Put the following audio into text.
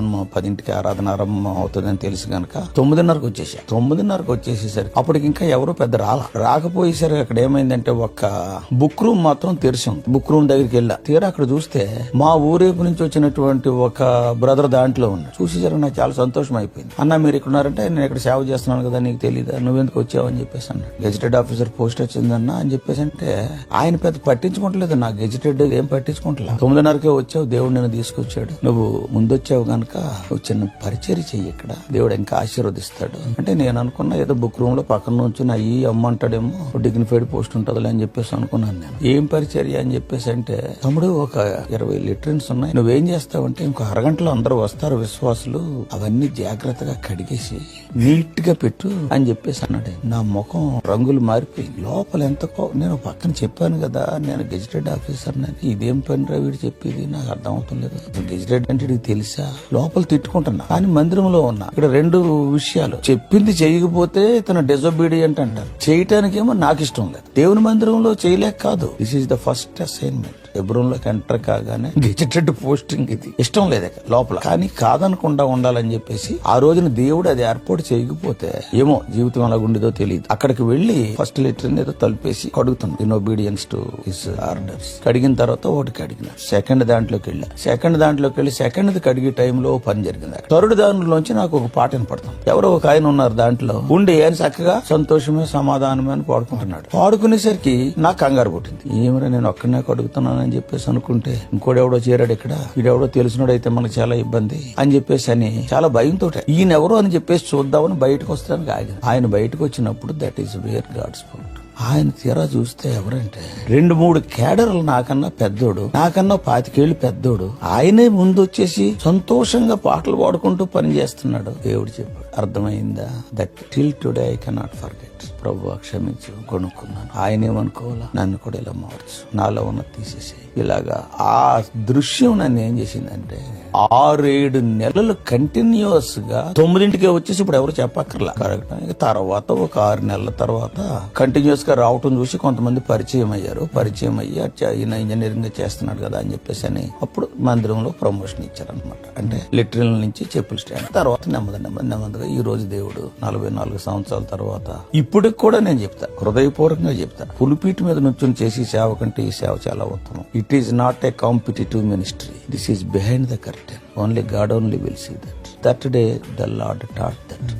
మా పదింటికి ఆరాధన ఆరంభం అవుతుందని తెలుసు కనుక తొమ్మిదిన్నరకు వచ్చేసా. తొమ్మిదిన్నరకు వచ్చేసేసరికి అప్పటికి ఇంకా ఎవరు పెద్ద రాల. రాకపోయేసరికి అక్కడ ఏమైందంటే ఒక బుక్ రూమ్ మాత్రం తెరిచి ఉంది. బుక్ రూమ్ దగ్గరికి వెళ్ళా. తీరా అక్కడ చూస్తే మా ఊరేపు నుంచి వచ్చినటువంటి ఒక బ్రదర్ దాంట్లో ఉన్నాడు. చూసేసరికి నాకు చాలా సంతోషం అయిపోయింది. అన్న మీరు ఇక్కడ ఉన్నారంటే నేను ఇక్కడ సేవ చేస్తున్నాను కదా నీకు తెలియదా నువ్వెందుకు వచ్చావు? అని చెప్పేసి అన్నాడు. గెజిటెడ్ ఆఫీసర్ పోస్ట్ వచ్చిందన్న అని చెప్పేసి అంటే ఆయన పెద్ద పట్టించుకోవట్లేదు నా గెజిటెడ్ ఏం పట్టించుకుంటలే తొమ్మిదిన్నరకే వచ్చావు. దేవుడు నేను తీసుకొచ్చాడు. నువ్వు ముందొచ్చావు గనక నువ్వు చిన్న పరిచయం చెయ్యి ఇక్కడ. దేవుడు ఇంకా ఆశీర్వదిస్తాడు. అంటే నేను అనుకున్నా ఏదో బుక్ రూమ్లో పక్కన నుంచి నా ఈ అమ్మంటాడేమో డిగ్నిఫైడ్ పోస్ట్ ఉంటుందిలే అని చెప్పేసి అనుకున్నాను నేను. ఏం పరిచర్య అని చెప్పేసి అంటే తమ్ముడు ఒక ఇరవై లిటరన్స్ ఉన్నాయి. నువ్వేం చేస్తావంటే ఇంకో అరగంటలో అందరూ వస్తారు విశ్వాసులు. అవన్నీ జాగ్రత్తగా కడిగేసి నీట్గా పెట్టు అని చెప్పేసి అన్నాడు. నా ముఖం రంగులు మారిపోయి లోపల ఎంతకో నేను పక్కన చెప్పాను కదా నేను గెజిటెడ్ ఆఫీసర్ ఇదేం పని రా వీడు చెప్పేది? నాకు అర్థం అవుతుంది గెజిటెడ్ అంటే తెలుసా? లోపల తిట్టుకుంటున్నా. కానీ మందిరంలో ఉన్నా. ఇక్కడ రెండు విషయాలు. చెప్పింది చేయకపోతే తన డిజొబీడియంట్ అంటారు. చేయటానికేమో నాకు ఇష్టం లేదు. దేవుని మందిరంలో చేయలేక కాదు. This is the first assignment ఎబ్రోన్లోకి enter కాగానే గెజిటెడ్ పోస్టింగ్ ఇది. ఇష్టం లేదు లోపల. కానీ కాదనకుండా ఉండాలని చెప్పేసి ఆ రోజున దేవుడు అది ఏర్పాటు చేయకపోతే ఏమో జీవితం ఎలా ఉండేదో తెలియదు అక్కడికి వెళ్ళి ఫస్ట్ లెటర్ ఏదో తలిపేసి కడుగుతాను in obedience to his orders కడిగిన తర్వాత ఒకటి కడిగిన. సెకండ్ దాంట్లోకి వెళ్ళా. సెకండ్ దాంట్లోకి వెళ్ళి సెకండ్ కడిగే టైంలో పని జరిగింది. థర్డ్ దానిలోంచి నాకు ఒక పాట వినపడుతుంది ఎవరో ఒక ఆయన ఉన్నారు దాంట్లో. ఉండి ఆయన చక్కగా సంతోషమే సమాధానమే అని పాడుకుంటున్నాడు. పాడుకునేసరికి నాకు కంగారు పుట్టింది. ఏమరా నేను ఒక్కడనే అని చెప్పేసి అనుకుంటే ఇంకోడెవడో చేరాడు ఇక్కడ వీడెవడో తెలిసినోడైతే మనకు చాలా ఇబ్బంది అని చెప్పేసి అని చాలా భయంతో ఈయన ఎవరో అని చెప్పేసి చూద్దామని బయటకు వస్తానికి ఆగింది. ఆయన బయటకు వచ్చినప్పుడు that is where God's food ఆయన తీరా చూస్తే ఎవరంటే రెండు మూడు కేడర్లు నాకన్నా పెద్దోడు నాకన్నా పాతికేళ్ళు పెద్దోడు. ఆయనే ముందు వచ్చేసి సంతోషంగా పాటలు పాడుకుంటూ పని చేస్తున్నాడు దేవుడు చెప్పాడు అర్థమైందా? That till today I cannot forget ప్రభు క్షమించి కొనుక్కున్నాను. ఆయన ఏమనుకోవాలా? నన్ను కూడా ఇలా మార్చు. నాలో ఉన్న తీసేసి ఇలాగా ఆ దృశ్యం నన్ను ఏం చేసిందంటే ఆరేడు నెలలు కంటిన్యూస్గా తొమ్మిదింటికే వచ్చేసి ఇప్పుడు ఎవరు చెప్పక్కర్లా. కరెక్ట్? తర్వాత ఒక ఆరు నెలల తర్వాత కంటిన్యూస్ గా రావటం చూసి కొంతమంది పరిచయం అయ్యారు. పరిచయం అయ్యి ఈయన ఇంజనీరింగ్ చేస్తున్నాడు కదా అని చెప్పేసి అని అప్పుడు మందిరంలో ప్రమోషన్ ఇచ్చారనమాట అంటే లిటరల్ నుంచి చెప్పులు స్టాండ్. తర్వాత నెమ్మది నెమ్మది నెమ్మదిగా ఈ రోజు దేవుడు నలభై నాలుగు సంవత్సరాల తర్వాత ఇప్పటికి కూడా నేను చెప్తా హృదయపూర్వకంగా చెప్తా. పులిపీటి మీద నుంచుని చేసి సేవ కంటే ఈ సేవ చాలా ఉత్తమం. It is not a competitive ministry this is behind the curtain only God only will see that that day the Lord taught that